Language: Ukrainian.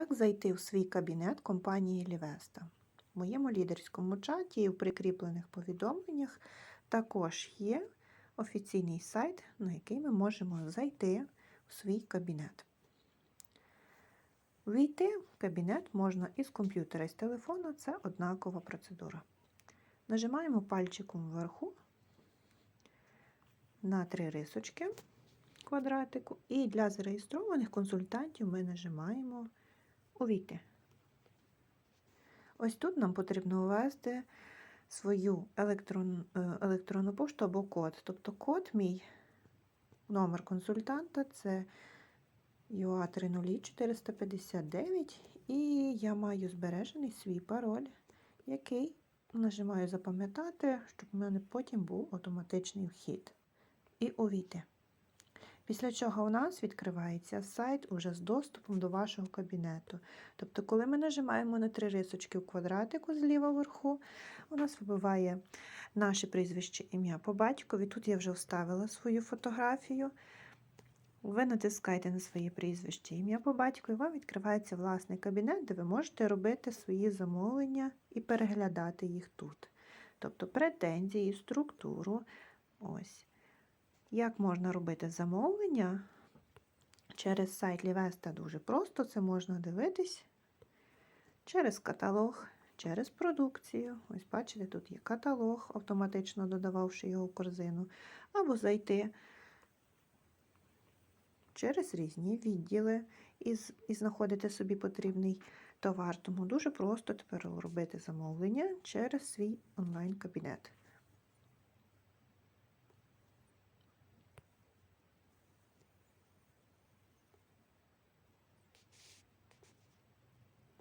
Як зайти в свій кабінет компанії Лівеста? В моєму лідерському чаті і в прикріплених повідомленнях також є офіційний сайт, на який ми можемо зайти в свій кабінет. Війти в кабінет можна із комп'ютера і з телефона, це однакова процедура. Нажимаємо пальчиком вверху на три рисочки квадратику, і для зареєстрованих консультантів ми нажимаємо Увійти. Ось тут нам потрібно ввести свою електрон, е, електронну пошту або код. Тобто код мій номер консультанта це UA 30459 і я маю збережений свій пароль, який нажимаю запам'ятати, щоб у мене потім був автоматичний вхід. І увійти. Після чого у нас відкривається сайт уже з доступом до вашого кабінету. Тобто, коли ми нажимаємо на три рисочки в квадратику зліва вверху, у нас вибиває наше прізвище ім'я по батькові. Тут я вже вставила свою фотографію. Ви натискаєте на своє прізвище ім'я по батьку, і вам відкривається власний кабінет, де ви можете робити свої замовлення і переглядати їх тут. Тобто претензії, структуру. Ось. Як можна робити замовлення через сайт Лівеста дуже просто, це можна дивитись через каталог, через продукцію. Ось бачите, тут є каталог, автоматично додававши його в корзину, або зайти через різні відділи і, і знаходити собі потрібний товар. Тому дуже просто тепер робити замовлення через свій онлайн-кабінет.